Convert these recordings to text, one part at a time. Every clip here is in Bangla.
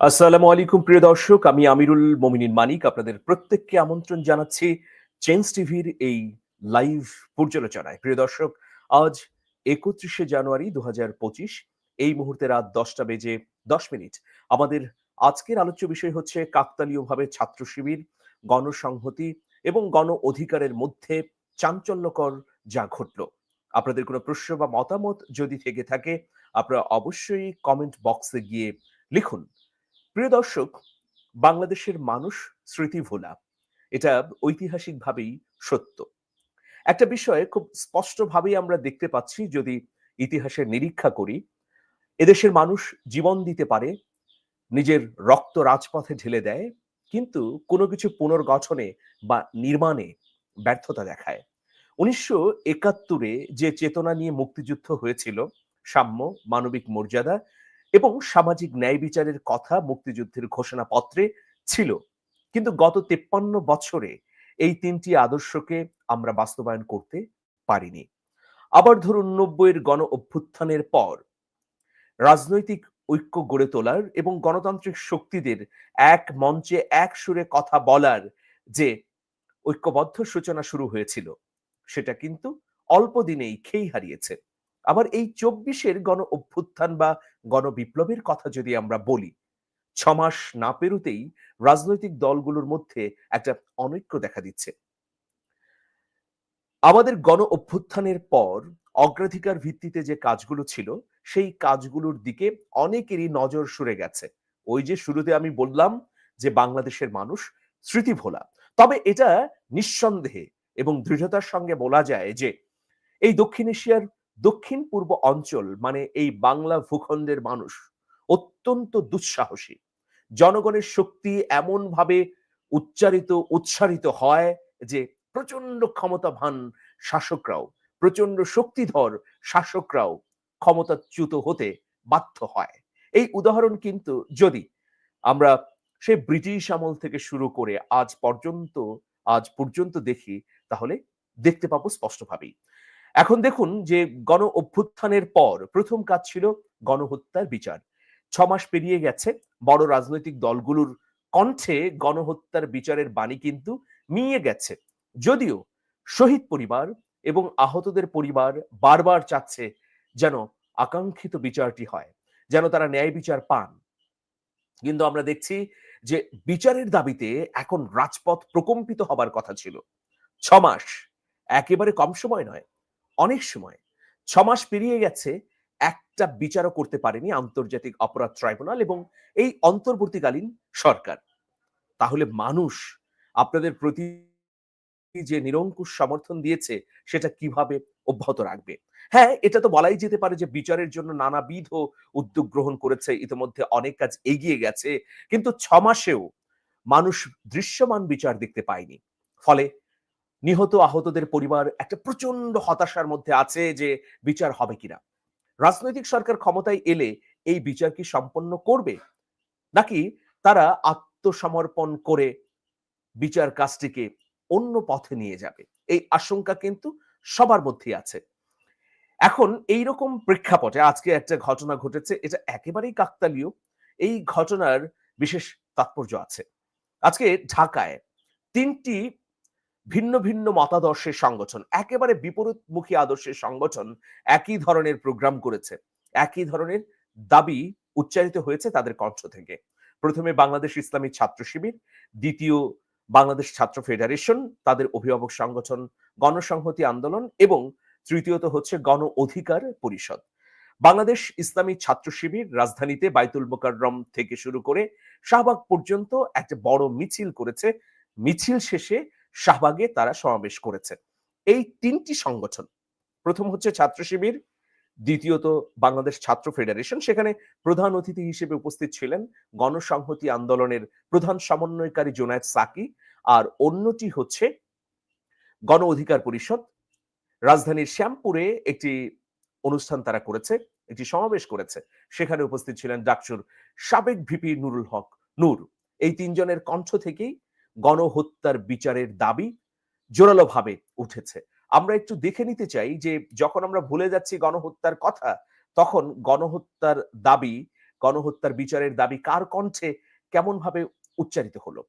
আসসালামু আলাইকুম, প্রিয় দর্শক। আমি আমিরুল মমিনিন মানিক। আপনাদের প্রত্যেককে আমন্ত্রণ জানাচ্ছি চেঞ্জ টিভির এই লাইভ পর্যালোচনায়। প্রিয় দর্শক, আজ একত্রিশে জানুয়ারি দু হাজার পঁচিশ, এই মুহূর্তে রাত দশটা বেজে দশ মিনিট। আমাদের আজকের আলোচ্য বিষয় হচ্ছে কাকতালীয়ভাবে ছাত্র শিবির, গণসংহতি এবং গণ অধিকারের মধ্যে চাঞ্চল্যকর যা ঘটল। আপনাদের কোনো প্রশ্ন বা মতামত যদি থেকে থাকে, আপনারা অবশ্যই কমেন্ট বক্সে গিয়ে লিখুন। প্রিয় দর্শক, বাংলাদেশের মানুষ স্মৃতি ভোলা। এটা ঐতিহাসিকভাবেই সত্য। একটা বিষয় খুব স্পষ্টভাবেই আমরা দেখতে পাচ্ছি যদি ইতিহাসের নিরীক্ষা করি, এদেশের মানুষ জীবন দিতে পারে, নিজের রক্ত রাজপথে ঢেলে দেয়, কিন্তু কোনো কিছু পুনর্গঠনে বা নির্মাণে ব্যর্থতা দেখায়। উনিশশো একাত্তরে যে চেতনা নিয়ে মুক্তিযুদ্ধ হয়েছিল, সাম্য, মানবিক মর্যাদা এবং সামাজিক ন্যায় বিচারের কথা মুক্তিযুদ্ধের ঘোষণাপত্রে ছিল। কিন্তু গত তেপ্পান্ন বছরে এই তিনটি আদর্শকে আমরা বাস্তবায়ন করতে পারিনি। আবার ধরুন নব্বইয়ের গণ অভ্যুত্থানের পর রাজনৈতিক ঐক্য গড়ে তোলার এবং গণতান্ত্রিক শক্তিদের এক মঞ্চে এক সুরে কথা বলার যে ঐক্যবদ্ধ সূচনা শুরু হয়েছিল, সেটা কিন্তু অল্প দিনেই খেই হারিয়েছে। আবার এই চব্বিশের গণ অভ্যুত্থান বা গণবিপ্লবের কথা যদি আমরা বলি ছমাস না পেরুতেই রাজনৈতিক দলগুলোর মধ্যে একটা অনৈক্য দেখা দিচ্ছে। আমাদের গণ অভ্যুত্থানের পর অগ্রাধিকার ভিত্তিতে যে কাজগুলো ছিল, সেই কাজগুলোর দিকে অনেকেরই নজর সরে গেছে। ওই যে শুরুতে আমি বললাম যে বাংলাদেশের মানুষ স্মৃতি ভোলা তবে এটা নিঃসন্দেহে এবং দৃঢ়তার সঙ্গে বলা যায় যে, এই দক্ষিণ এশিয়ার দক্ষিণ পূর্ব অঞ্চল মানে এই বাংলা ভূখণ্ডের মানুষ, অত্যন্ত দুঃসাহসী। জনগণের শক্তি এমন ভাবে উচ্চারিত উচ্চারিত হয় যে প্রচণ্ড ক্ষমতাবান শাসকরাও প্রচণ্ড শক্তিধর শাসকরাও ক্ষমতাচ্যুত হতে বাধ্য হয়। এই উদাহরণ কিন্তু যদি আমরা সে ব্রিটিশ আমল থেকে শুরু করে আজ পর্যন্ত আজ পর্যন্ত দেখি, তাহলে দেখতে পাবো স্পষ্টভাবেই। এখন দেখুন যে গণ অভ্যুত্থানের পর প্রথম কাজ ছিল গণহত্যার বিচার। ছ মাস পেরিয়ে গেছে, বড় রাজনৈতিক দলগুলোর কণ্ঠে গণহত্যার বিচারের বাণী কিন্তু মিয়ে গেছে। যদিও শহীদ পরিবার এবং আহতদের পরিবার বারবার চাচ্ছে যেন আকাঙ্ক্ষিত বিচারটি হয়, যেন তারা ন্যায় বিচার পান। কিন্তু আমরা দেখছি যে বিচারের দাবিতে এখন রাজপথ প্রকম্পিত হবার কথা ছিল। ছ মাস একেবারে কম সময় নয় অনেক সময় ছ মাস পেরিয়ে গেছে, একটা বিচারও করতে পারেনি আন্তর্জাতিক অপরাধ ট্রাইব্যুনাল এবং এই অন্তর্বর্তীকালীন সরকার। তাহলে মানুষ আপনাদের প্রতি যে নিরঙ্কুশ সমর্থন দিয়েছে, সেটা কীভাবে অব্যাহত রাখবে? হ্যাঁ এটা তো বলাই যেতে পারে যে বিচারের জন্য নানাবিধ উদ্যোগ গ্রহণ করেছে, ইতিমধ্যে অনেক কাজ এগিয়ে গেছে, কিন্তু ছ মাসেও মানুষ দৃশ্যমান বিচার দেখতে পায়নি। ফলে নিহত আহতদের পরিবার একটা প্রচণ্ড হতাশার মধ্যে আছে যে বিচার হবে কিনা। রাজনৈতিক সরকার ক্ষমতায় এলে এই বিচার কি সম্পন্ন করবে? নাকি তারা আত্মসমর্পণ করে বিচার কাজটিকে অন্য পথে নিয়ে যাবে? এই আশঙ্কা কিন্তু সবার মধ্যেই আছে। এখন এই রকম প্রেক্ষাপটে আজকে একটা ঘটনা ঘটেছে, এটা একেবারেই কাকতালীয়। এই ঘটনার বিশেষ তাৎপর্য আছে। আজকে ঢাকায় তিনটি ভিন্ন ভিন্ন মতাদর্শের সংগঠন, একেবারে বিপরীতমুখী আদর্শের সংগঠন একই ধরনের প্রোগ্রাম করেছে। একই ধরনের দাবি উচ্চারিত হয়েছে তাদের কণ্ঠ থেকে। প্রথমে বাংলাদেশ ইসলামী ছাত্র শিবির, দ্বিতীয় বাংলাদেশ ছাত্র ফেডারেশন, তাদের অভিভাবক সংগঠন, গণসংহতি আন্দোলন এবং তৃতীয়ত হচ্ছে গণ অধিকার পরিষদ। বাংলাদেশ ইসলামী ছাত্র শিবির রাজধানীতে বাইতুল মোকাররম থেকে শুরু করে শাহবাগ পর্যন্ত একটা বড় মিছিল করেছে। মিছিল শেষে শাহবাগে তারা সমাবেশ করেছে। এই তিনটি সংগঠন, প্রথম হচ্ছে ছাত্র শিবির, দ্বিতীয়ত বাংলাদেশ ছাত্র ফেডারেশন, সেখানে প্রধান অতিথি হিসেবে উপস্থিত ছিলেন গণসংহতি আন্দোলনের প্রধান সমন্বয়কারী জোনায়েদ সাকি, আর অন্যটি হচ্ছে গণ অধিকার পরিষদ। রাজধানীর শ্যামপুরে একটি অনুষ্ঠান তারা করেছে, একটি সমাবেশ করেছে। সেখানে উপস্থিত ছিলেন ডাকসুর সাবেক ভিপি নুরুল হক নূর। এই তিনজনের কণ্ঠ থেকেই গণহত্যার বিচারের দাবি জোরালোভাবে উঠেছে। আমরা একটু দেখে নিতে চাই যে যখন আমরা ভুলে যাচ্ছি গণহত্যার কথা, তখন গণহত্যার দাবি, গণহত্যার বিচারের দাবি কার কণ্ঠে কেমন ভাবে উচ্চারিত হলো?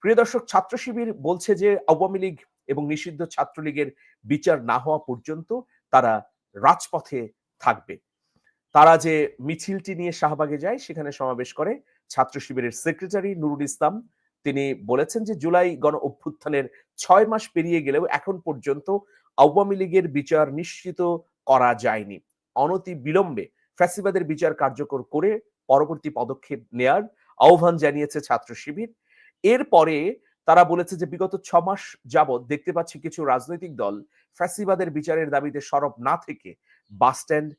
প্রিয় দর্শক, ছাত্র শিবির বলছে যে আওয়ামী লীগ এবং নিষিদ্ধ ছাত্রলীগের বিচার না হওয়া পর্যন্ত তারা রাজপথে থাকবে। তারা যে মিছিলটি নিয়ে শাহবাগে যায়, সেখানে সমাবেশ করে ছাত্র শিবিরের সেক্রেটারি নুরুল ইসলাম তিনি বলেছেন যে, জুলাই গণ অভ্যুত্থানের ছয় মাস পেরিয়ে গেলেও এখন পর্যন্ত আওয়ামী লীগের বিচার নিশ্চিত করা যায়নি। অনতি বিলম্বে ফ্যাসিবাদের বিচার কার্যকর করে পরবর্তী পদক্ষেপ নেয়ার আহ্বান জানিয়েছে ছাত্র শিবির। এরপরে তারা বলেছে যে, বিগত ছ মাস যাবৎ দেখতে পাচ্ছি কিছু রাজনৈতিক দল ফ্যাসিবাদের বিচারের দাবিতে সরব না থেকে বাস স্ট্যান্ড,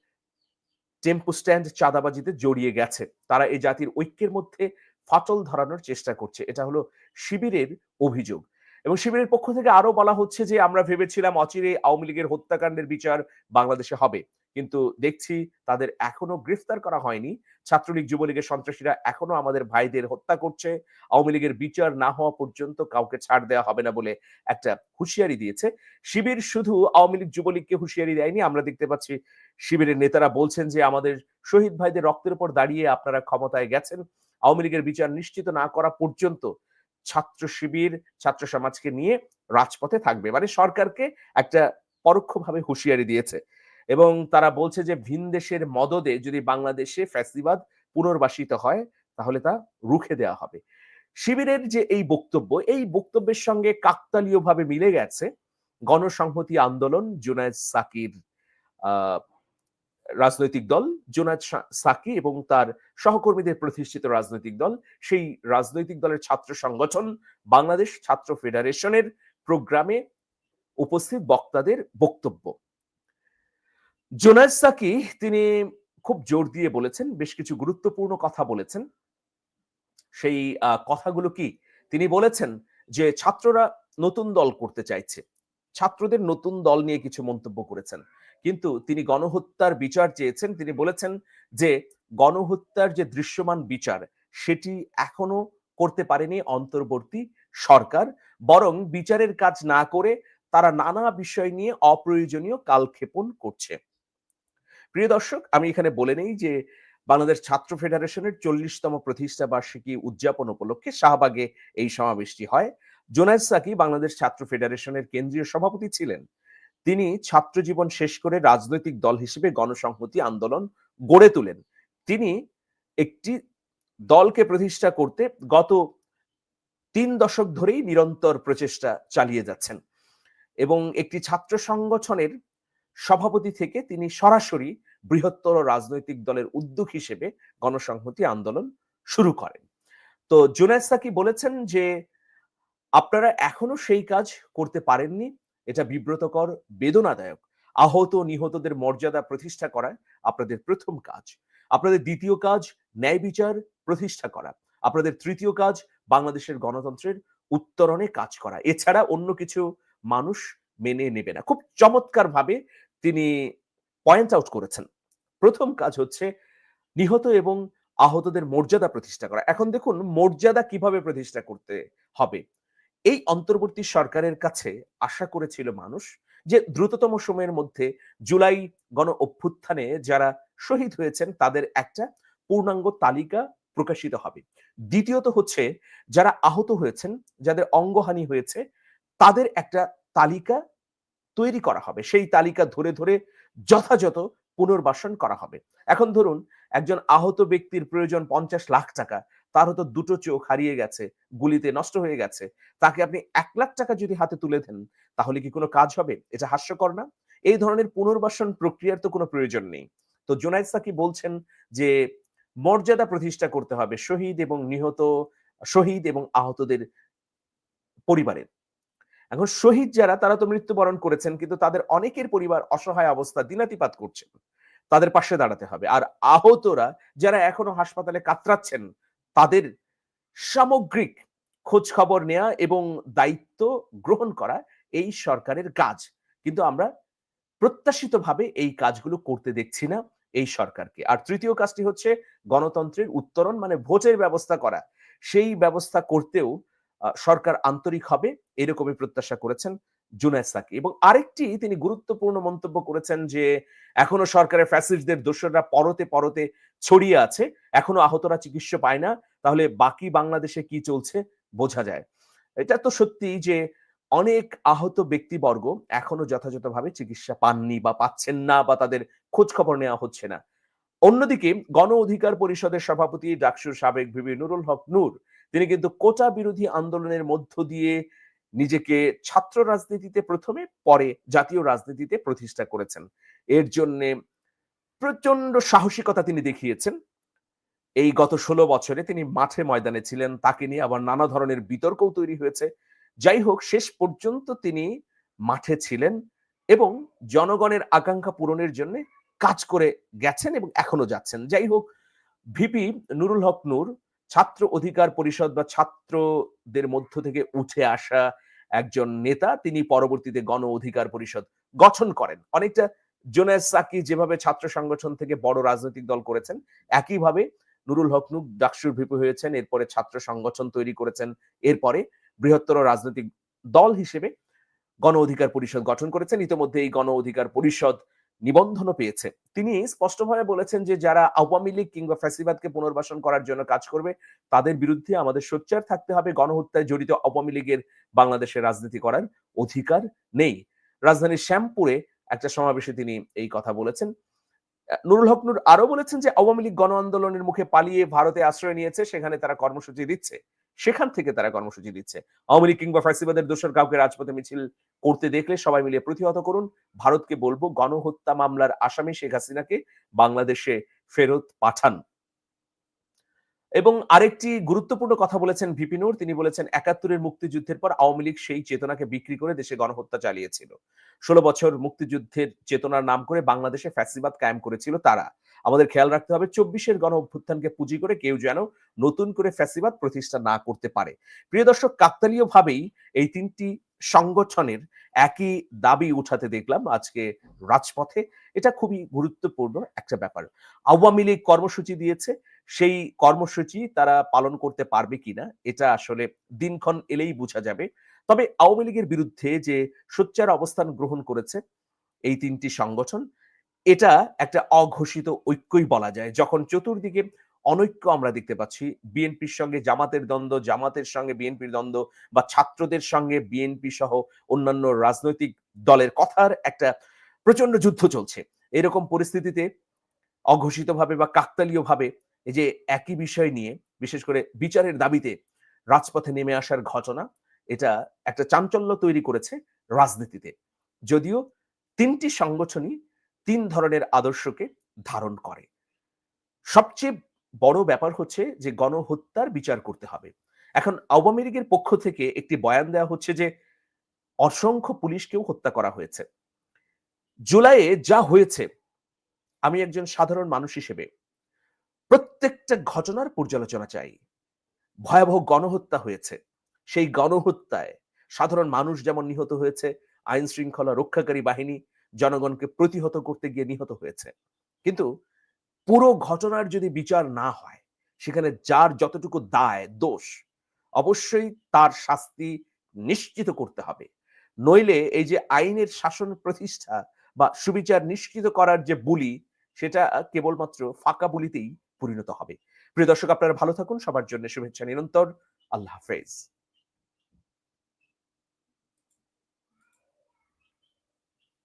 টেম্পো স্ট্যান্ড চাঁদাবাজিতে জড়িয়ে গেছে। তারা এই জাতির ঐক্যের মধ্যে ফাটল ধরানোর চেষ্টা করছে। এটা হলো শিবিরের অভিযোগ। এবং শিবিরের পক্ষ থেকে আরও বলা হচ্ছে যে, আমরা ভেবেছিলাম অচিরে আওয়ামী লীগের হত্যাকাণ্ডের বিচার বাংলাদেশে হবে। কিন্তু দেখছি তাদের এখনও গ্রেফতার করা হয়নি। ছাত্রলীগ, যুবলীগের সন্ত্রাসীরা এখনও আমাদের ভাইদের হত্যা করছে। আওয়ামী লীগের বিচার না হওয়া পর্যন্ত কাউকে ছাড় দেওয়া হবে না বলে একটা হুঁশিয়ারি দিয়েছে। শিবির শুধু আওয়ামী লীগ, যুবলীগকে হুঁশিয়ারি দেয়নি। আমরা দেখতে পাচ্ছি শিবিরের নেতারা বলছেন যে, আমাদের শহীদ ভাইদের রক্তের উপর দাঁড়িয়ে আপনারা ক্ষমতায় গেছেন। আওয়ামী লীগের বিচার নিশ্চিত না করা পর্যন্ত ছাত্র শিবির, ছাত্র সমাজকে নিয়ে রাজপথে থাকবে। মানে সরকারকে একটা পরোক্ষভাবে হুঁশিয়ারি দিয়েছে। এবং তারা বলছে যে, ভিন দেশের মদদে যদি বাংলাদেশে ফ্যাসিবাদ পুনর্বাসিত হয়, তাহলে তা রুখে দেওয়া হবে। শিবিরের যে এই বক্তব্য, এই বক্তব্যের সঙ্গে কাকতালীয়ভাবে মিলে গেছে গণসংহতি আন্দোলন জুনায়দ সাকির রাজনৈতিক দল জোনায়দ সাকি এবং তার সহকর্মীদের প্রতিষ্ঠিত রাজনৈতিক দল। সেই রাজনৈতিক দলের ছাত্র সংগঠন বাংলাদেশ ছাত্র ফেডারেশনের প্রোগ্রামে উপস্থিত বক্তাদের বক্তব্য। জোনায়দ সাকি তিনি খুব জোর দিয়ে বলেছেন, বেশ কিছু গুরুত্বপূর্ণ কথা বলেছেন। সেই কথাগুলো কি? তিনি বলেছেন যে ছাত্ররা নতুন দল করতে চাইছে। ছাত্রদের নতুন দল নিয়ে কিছু মন্তব্য করেছেন। কিন্তু তিনি গণহত্যার বিচার চেয়েছেন। তিনি বলেছেন যে গণহত্যার যে দৃশ্যমান বিচার, সেটি এখনও করতে পারেনি অন্তর্বর্তী সরকার। বরং বিচারের কাজ না করে তারা নানা বিষয় নিয়ে অপ্রয়োজনীয় কালক্ষেপণ করছে। প্রিয় দর্শক, আমি এখানে বলে নেই যে বাংলাদেশ ছাত্র ফেডারেশনের চল্লিশতম প্রতিষ্ঠা বার্ষিকী উদযাপন উপলক্ষে শাহবাগে এই সমাবেশটি হয়। জোনায়দ সাকি বাংলাদেশ ছাত্র ফেডারেশনের কেন্দ্রীয় সভাপতি ছিলেন। তিনি ছাত্র জীবন শেষ করে রাজনৈতিক দল হিসেবে গণসংহতি আন্দোলন গড়ে তোলেন। তিনি একটি দলকে প্রতিষ্ঠা করতে গত তিন দশক ধরেই নিরন্তর প্রচেষ্টা চালিয়ে যাচ্ছেন এবং একটি ছাত্র সংগঠনের সভাপতি থেকে তিনি সরাসরি বৃহত্তর রাজনৈতিক দলের উদ্যোগ হিসেবে গণসংহতি আন্দোলন শুরু করেন। তো জুনায়দ সাকি বলেছেন যে, আপনারা এখনও সেই কাজ করতে পারেননি এটা বিব্রতকর, বেদনাদায়ক। আহত নিহতদের মর্যাদা প্রতিষ্ঠা করা আপনাদের প্রথম কাজ। আপনাদের দ্বিতীয় কাজ, ন্যায় বিচার প্রতিষ্ঠা করা। আপনাদের তৃতীয় কাজ, বাংলাদেশের গণতন্ত্রের উত্তরণে কাজ করা। এছাড়া অন্য কিছু মানুষ মেনে নেবে না। খুব চমৎকার ভাবে তিনি পয়েন্ট আউট করেছেন। প্রথম কাজ হচ্ছে নিহত এবং আহতদের মর্যাদা প্রতিষ্ঠা করা। এখন দেখুন, মর্যাদা কীভাবে প্রতিষ্ঠা করতে হবে? এই অন্তর্বর্তী সরকারের কাছে আশা করেছিল মানুষ যে দ্রুততম সময়ের মধ্যে জুলাই গণ অভ্যুত্থানে যারা শহীদ হয়েছেন, তাদের একটা পূর্ণাঙ্গ তালিকা প্রকাশিত হবে। দ্বিতীয়ত হচ্ছে, যারা আহত হয়েছেন, যাদের অঙ্গহানি হয়েছে, তাদের একটা তালিকা তৈরি করা হবে। সেই তালিকা ধরে ধরে যথাযথ পুনর্বাসন করা হবে। এখন ধরুন, একজন আহত ব্যক্তির প্রয়োজন পঞ্চাশ লাখ টাকা তার হয়তো দুটো চোখ হারিয়ে গেছে, গুলিতে নষ্ট হয়ে গেছে। তাকে আপনি এক লাখ টাকা যদি হাতে তুলে দেন, তাহলে কি কোনো কাজ হবে? এটা হাস্যকর না? এই ধরনের পুনর্বাসন প্রক্রিয়ার তো কোনো প্রয়োজন নেই। তো জোনাইদ সাকি বলছেন যে, মর্যাদা প্রতিষ্ঠা করতে হবে শহীদ এবং নিহত, শহীদ এবং আহতদের পরিবারের এখন শহীদ যারা, তারা তো মৃত্যুবরণ করেছেন, কিন্তু তাদের অনেকের পরিবার অসহায় অবস্থা, দিনাতিপাত করছেন। তাদের পাশে দাঁড়াতে হবে। আর আহতরা যারা এখনও হাসপাতালে কাতরাচ্ছেন তাদের সামগ্রিক খোঁজ খবর নেওয়া এবং দায়িত্ব গ্রহণ করা এই সরকারের কাজ। কিন্তু আমরা প্রত্যাশিতভাবে এই কাজগুলো করতে দেখছি না এই সরকারকে। আর তৃতীয় কাজটি হচ্ছে গণতন্ত্রের উত্তরণ মানে ভোটের ব্যবস্থা করা। সেই ব্যবস্থা করতেও সরকার আন্তরিক হবে, এরকমই প্রত্যাশা করেছেন জুনায়দ সাকি। এবং আরেকটি তিনি গুরুত্বপূর্ণ মন্তব্য করেছেন যে, এখনও সরকারের ফ্যাসিস্টদের দোষররা পরতে পরতে ছড়িয়ে আছে, এখনও আহতরা চিকিৎসা পায় না, তাহলে বাকি বাংলাদেশে কি চলছে বোঝা যায়। এটা তো সত্যি যে, অনেক আহত ব্যক্তিবর্গ এখনও যথাযথভাবে চিকিৎসা পাননি বা পাচ্ছেন না বা তাদের খোঁজ খবর নেওয়া হচ্ছে না। অন্যদিকে গণ অধিকার পরিষদের সভাপতি ডাকসুর সাবেক ভিবি নুরুল হক নূর, তিনি কিন্তু কোটা বিরোধী আন্দোলনের মধ্য দিয়ে নিজেকে ছাত্র রাজনীতিতে প্রথমে, পরে জাতীয় রাজনীতিতে প্রতিষ্ঠা করেছেন। এর জন্য প্রচণ্ড সাহসিকতা তিনি দেখিয়েছেন। এই গত ষোলো বছরে তিনি মাঠে ময়দানে ছিলেন, তাকে নিয়ে আবার নানা ধরনের বিতর্কও তৈরি হয়েছে। যাই হোক, শেষ পর্যন্ত তিনি মাঠে ছিলেন এবং জনগণের আকাঙ্ক্ষা পূরণের জন্য কাজ করে গেছেন এবং এখনও যাচ্ছেন। যাই হোক, ভিপি নুরুল হক নূর ছাত্র অধিকার পরিষদ বা ছাত্রদের মধ্য থেকে উঠে আসা একজন নেতা, তিনি পরবর্তীতে গণ অধিকার পরিষদ গঠন করেন। অনেকটা জোনায়দ সাকি যেভাবে ছাত্র সংগঠন থেকে বড় রাজনৈতিক দল করেছেন, একইভাবে নুরুল হক নুক ডাকসুর ভিপি হয়েছেন, এরপরে ছাত্র সংগঠন তৈরি করেছেন, এরপরে বৃহত্তর রাজনৈতিক দল হিসেবে গণ অধিকার পরিষদ গঠন করেছেন। ইতিমধ্যে এই গণ অধিকার পরিষদ নিবন্ধনও পেয়েছে। তিনি স্পষ্টভাবে বলেছেন যে, যারা আওয়ামী লীগ কিংবা ফ্যাসিবাদকে পুনর্বাসন করার জন্য কাজ করবে, তাদের বিরুদ্ধে আমাদের সোচ্চার থাকতে হবে। গণহত্যায় জড়িত আওয়ামী লীগের বাংলাদেশে রাজনীতি করার অধিকার নেই। রাজধানীর শ্যামপুরে একটা সমাবেশে তিনি এই কথা বলেছেন। নুরুল হক নুর আরও বলেছেন যে, আওয়ামী লীগ গণ আন্দোলনের মুখে পালিয়ে ভারতে আশ্রয় নিয়েছে, সেখানে তারা কর্মসূচি দিচ্ছে। সেখান থেকে তারা কর্মসূচি দিচ্ছে। আওয়ামী লীগ কিংবা ফ্যাসিবাদের দোষর কাউকে রাজপথে মিছিল করতে দেখলে সবাই মিলিয়ে প্রতিহত করুন। ভারতকে বলব, গণহত্যা মামলার আসামি শেখ হাসিনাকে বাংলাদেশে ফেরত পাঠান। এবং আরেকটি গুরুত্বপূর্ণ কথা বলেছেন ভিপিনুর তিনি বলেছেন, একাত্তরের মুক্তিযুদ্ধের পর আওয়ামী লীগ সেই চেতনাকে বিক্রি করে দেশে গণহত্যা চালিয়েছিল। ষোলো বছর মুক্তিযুদ্ধের চেতনার নাম করে বাংলাদেশে ফ্যাসিবাদ কায়েম করেছিল তারা। আমাদের খেয়াল রাখতে হবে, চব্বিশের গণ অভ্যুত্থানকে পুঁজি করে কেউ যেন নতুন করে ফ্যাসিবাদ প্রতিষ্ঠা না করতে পারে। প্রিয় দর্শক কাকতালীয় ভাবেই এই তিনটি সংগঠনের একই দাবি উঠাতে দেখলাম আজকে রাজপথে। এটা খুবই গুরুত্বপূর্ণ একটা ব্যাপার। আওয়ামী লীগ কর্মসূচি দিয়েছে, সেই কর্মসূচি তারা পালন করতে পারবে কিনা, এটা আসলে দিনক্ষণ এলেই বোঝা যাবে। তবে আওয়ামী লীগের বিরুদ্ধে যে সোচ্চার অবস্থান গ্রহণ করেছে এই তিনটি সংগঠন এটা একটা অঘোষিত ঐক্যই বলা যায়। যখন চতুর্দিকে অনৈক্য আমরা দেখতে পাচ্ছি, বিএনপির সঙ্গে জামাতের দ্বন্দ্ব, জামাতের সঙ্গে বিএনপির দ্বন্দ্ব বা ছাত্রদের সঙ্গে বিএনপি সহ অন্যান্য রাজনৈতিক দলের কথার একটা প্রচণ্ড যুদ্ধ চলছে। এরকম পরিস্থিতিতে অঘোষিতভাবে বা কাকতালীয়ভাবে এই যে একই বিষয় নিয়ে, বিশেষ করে বিচারের দাবিতে রাজপথে নেমে আসার ঘটনা, এটা একটা চাঞ্চল্য তৈরি করেছে রাজনীতিতে। যদিও তিনটি সংগঠনই তিন ধরনের আদর্শকে ধারণ করে। সবচেয়ে বড় ব্যাপার হচ্ছে যে, গণহত্যার বিচার করতে হবে। এখন আওয়ামী লীগের পক্ষ থেকে একটি বয়ান দেওয়া হচ্ছে যে, অসংখ্য পুলিশকেও হত্যা করা হয়েছে। জুলাইয়ে যা হয়েছে, আমি একজন সাধারণ মানুষ হিসেবে প্রত্যেকটা ঘটনার পর্যালোচনা চাই। ভয়াবহ গণহত্যা হয়েছে। সেই গণহত্যায় সাধারণ মানুষ যেমন নিহত হয়েছে আইন শৃঙ্খলা রক্ষাকারী বাহিনী জনগণকে প্রতিহত করতে গিয়ে নিহত হয়েছে। কিন্তু পুরো ঘটনার যদি বিচার না হয়, সেখানে যার যতটুকু দায়, দোষ, অবশ্যই তার শাস্তি নিশ্চিত করতে হবে। নইলে এই যে আইনের শাসন প্রতিষ্ঠা বা সুবিচার নিশ্চিত করার যে বুলি, সেটা কেবলমাত্র ফাঁকা বুলিতেই পরিণত হবে। প্রিয় দর্শক, আপনারা ভালো থাকুন। সবার জন্য শুভেচ্ছা নিরন্তর। আল্লাহ হাফেজ।